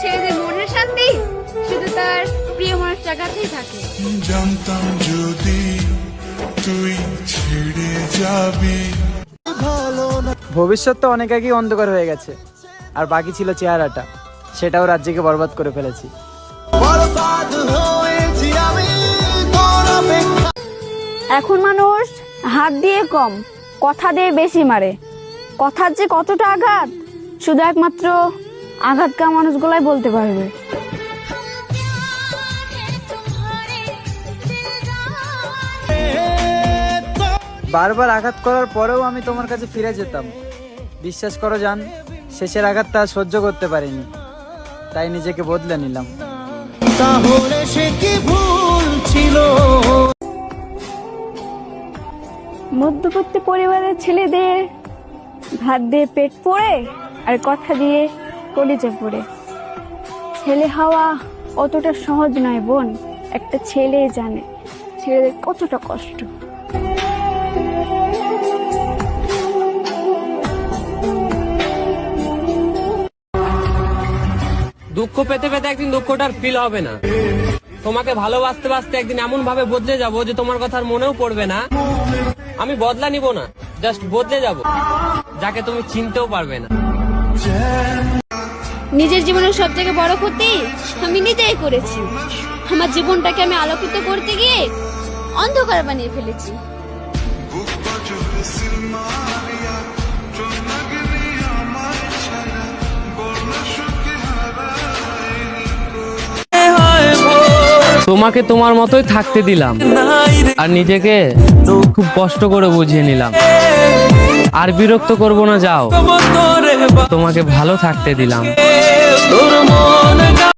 মনের শান্তি শুধু তার প্রিয় মানুষটার কাছেই থাকে। জানতাম যদি তুই ছেড়ে যাবি। ভবিষ্যৎ তো অনেক আগেই অন্ধকার হয়ে গেছে আর বাকি ছিল চেহারাটা। সেটাও রাজ্যকে বরবাদ করে ফেলেছি। এখন মানুষ হাত দিয়ে কম কথা দিয়ে বেশি মারে। কথার যে কতটা আঘাত শুধু একমাত্র আঘাতকা মানুষগুলাই বলতে পারবে। বারবার আঘাত করার পরেও আমি তোমার কাছে ফিরে যেতাম। বিশ্বাস করো জান শেষের আঘাতটা আর সহ্য করতে পারিনি। তাই নিজেকে বদলে নিলাম। ছিল? মধ্যবর্তী পরিবারের ছেলেদের ভাত দিয়ে পেট পড়ে আর কথা দিয়ে কলিজা পড়ে ছেলে হওয়া অতটা সহজ নয় বোন, একটা ছেলে জানে। ছেলেদের কতটা কষ্ট। দুঃখ পেতে পেতে একদিন দুঃখটার ফিল হবে না। তোমাকে ভালোবাসতে বাসতে একদিন এমন ভাবে বদলে যাব যে তোমার কথা মনেও পড়বে না। আমি বদলা নিব না জাস্ট বদলে যাব। যাকে তুমি চিনতেও পারবে না। নিজের জীবনের সব থেকে বড় ক্ষতি আমি নিজেই করেছি। আমার জীবনটাকে আমি আলোকিত করতে গিয়ে অন্ধকার বানিয়ে ফেলেছি। তোমাকে তোমার মতোই থাকতে দিলাম। আর নিজেকে খুব কষ্ট করে বুঝিয়ে নিলাম। আর বিরক্ত করব না যাও। তোমাকে ভালো থাকতে দিলাম।